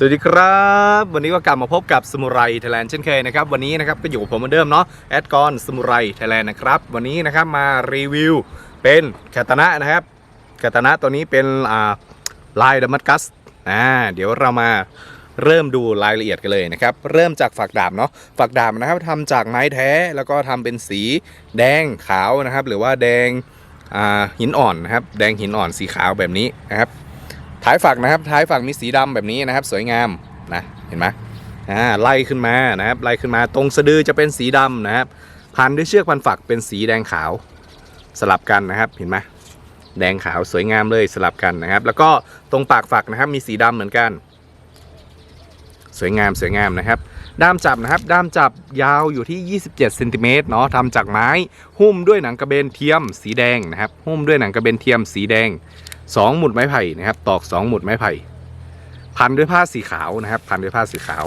สวัสดีครับ วันนี้ก็กลับมาพบกับสมุไรไทยแลนด์เช่นเคยนะครับ วันนี้นะครับก็อยู่กับผมเหมือนเดิมเนาะแอดกอนสมุไรไทยแลนด์นะครับ วันนี้นะครับมารีวิวเป็นแคตนะนะครับแคตนะตัวนี้เป็นอ่าลายดัมมัสกัสอ่าเดี๋ยวเรามาเริ่มดูรายละเอียดกันเลยนะครับ เริ่มจากฝักดาบเนาะฝักดาบนะครับทำจากไม้แท้แล้วก็ทำเป็นสีแดงขาวนะครับ หรือว่าแดงหินอ่อนนะครับ แดงหินอ่อนสีขาวแบบนี้นะครับ ท้ายฝักนะครับ ท้ายฝักมีสีดำแบบนี้นะครับ สวยงามนะเห็นไหมอ่าไล่ขึ้นมานะครับไล่ขึ้นมาตรงสะดือจะเป็นสีดำนะครับ พันด้วยเชือกพันฝักเป็นสีแดงขาวสลับกันนะครับเห็นไหมแดงขาวสวยงามเลยสลับกันนะครับ แล้วก็ตรงปากฝักนะครับมีสีดำเหมือนกัน สวยงามสวยงามนะครับ ด้ามจับนะครับ ด้ามจับยาวอยู่ที่ 27เซนติเมตรเนาะทำจากไม้ หุ้มด้วยหนังกระเบนเทียมสีแดงนะครับ หุ้มด้วยหนังกระเบนเทียมสีแดง สองหมุดไม้ไผ่นะครับ ตอกสองหมุดไม้ไผ่ พันด้วยผ้าสีขาวนะครับ พันด้วยผ้าสีขาว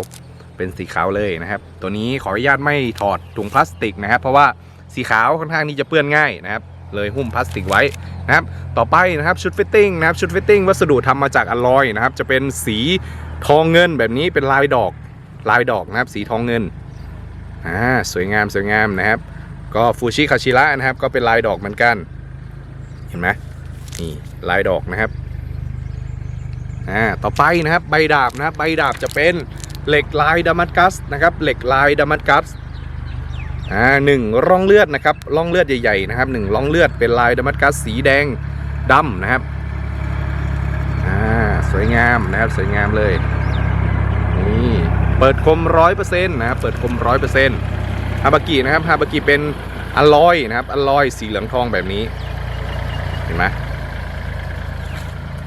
เป็นสีขาวเลยนะครับ ตัวนี้ขออนุญาตไม่ถอดถุงพลาสติกนะครับ เพราะว่าสีขาวค่อนข้างที่จะเปื้อนง่ายนะครับ เลยหุ้มพลาสติกไว้นะครับ ต่อไปนะครับชุดฟิตติ้งนะครับ ชุดฟิตติ้งวัสดุทำมาจากอลลอยนะครับ จะเป็นสีทองเงินแบบนี้เป็นลายดอก ลายดอกนะครับ สีทองเงิน อ่า สวยงามสวยงามนะครับ ก็ฟูชิคาชิระนะครับ ก็เป็นลายดอกเหมือนกัน เห็นไหม นี่ลายดอกนะครับอ่าต่อไปนะครับใบดาบนะครับใบดาบจะเป็นเหล็กลายดามัสกัสนะครับเหล็กลายดามัสกัสอ่าหนึ่งร่องเลือดนะครับร่องเลือดใหญ่ๆนะครับหนึ่งร่องเลือดเป็นลายดามัสกัสสีแดงดำนะครับอ่าสวยงามนะครับสวยงามเลยนี่เปิดคมร้อยเปอร์เซ็นต์นะครับเปิดคมร้อยเปอร์เซ็นต์ฮาบากินะครับฮาบากิเป็นอลลอยนะครับอลลอยสีเหลืองทองแบบนี้เห็นไหม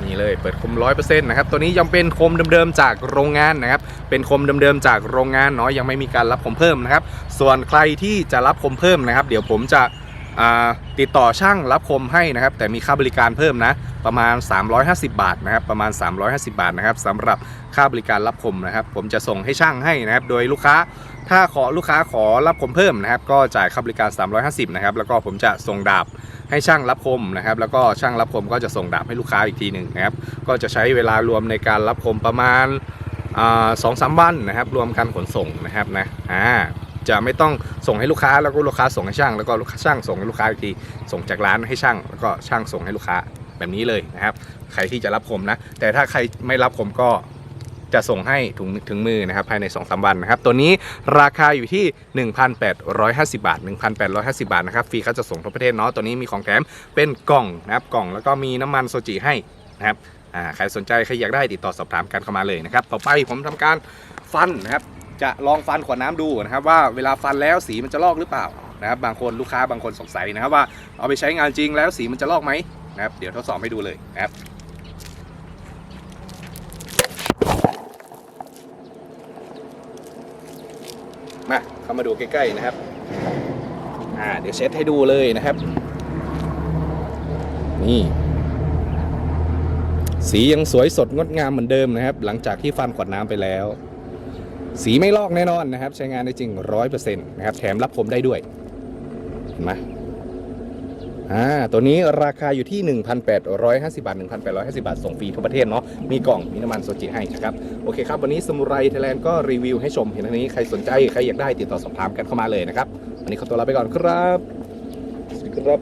นี่เลยเปิดคมร้อยเปอร์เซ็นต์นะครับตัวนี้ยังเป็นคมเดิมๆจากโรงงานนะครับเป็นคมเดิมๆจากโรงงานเนาะยังไม่มีการรับคมเพิ่มนะครับส่วนใครที่จะรับคมเพิ่มนะครับ เดี๋ยวผมจะติดต่อช่างรับคมให้นะครับ แต่มีค่าบริการเพิ่มนะ ประมาณ 350 บาทนะครับ ประมาณ 350 บาทนะครับสำหรับค่าบริการรับคมนะครับ ผมจะส่งให้ช่างให้นะครับ โดยลูกค้า ถ้าขอลูกค้าขอรับคมเพิ่มนะครับ ก็จ่ายค่าบริการ 350 นะครับ แล้วก็ผมจะส่งดาบให้ช่างรับคมนะครับ แล้วก็ช่างรับคมก็จะส่งดาบให้ลูกค้าอีกทีหนึ่งนะครับ ก็จะใช้เวลารวมในการรับคมประมาณสองสามวันนะครับ รวมการขนส่งนะครับนะอ่าจะไม่ต้องส่งให้ลูกค้าแล้วก็ลูกค้าส่งให้ช่าง แล้วก็ลูกค้าช่างส่งให้ลูกค้าอีกทีส่งจากร้านให้ช่าง แล้วก็ช่างส่งให้ลูกค้าแบบนี้เลยนะครับ ใครที่จะรับคมนะ แต่ถ้าใครไม่รับคมก็ จะส่งให้ถึงถึงมือนะครับภายใน2อสวันนะครับ ตัวนี้ราคาอยู่ที่ 1,850 บาท 1,850 บาทนะครับฟรีเขาจะส่งทั่วประเทศเนาะตัวนี้มีของแถมเป็นกล่องนะครับกล่องแล้วก็มีน้ำมันโซจิให้นะครับใครสนใจใครอยากได้ติดต่อสอบถามกันเข้ามาเลยนะครับ ต่อไปผมทำการฟันนะครับ จะลองฟันขวดน้ำดูนะครับ ว่าเวลาฟันแล้วสีมันจะลอกหรือเปล่านะครับ บางคนลูกค้าบางคนสงสัยนะครับว่าเอาไปใช้งานจริงแล้วสีมันจะลอกไหมนะครับ เดี๋ยวทดสอบให้ดูเลยนะครับ มาเข้ามาดูใกล้ๆนะครับอ่าเดี๋ยวเช็ดให้ดูเลยนะครับ นี่ สียังสวยสดงดงามเหมือนเดิมนะครับ หลังจากที่ฟันขวดน้ำไปแล้ว สีไม่ลอกแน่นอนนะครับ ใช้งานได้จริงร้อยเปอร์เซ็นต์นะครับ แถมรับคมได้ด้วยเห็นไหม อ่าตัวนี้ราคาอยู่ที่ 1,850 บาท 1,850 บาท ส่งฟรีทั่วประเทศเนาะมีกล่องมีน้ำมันโซจิให้ครับ โอเคครับ วันนี้สมุไรไทยแลนด์ก็รีวิวให้ชมเห็นทางนี้ใครสนใจ ใครอยากได้ติดต่อสอบถามกันเข้ามาเลยนะครับ วันนี้ขอตัวลาไปก่อนครับ สวัสดีครับ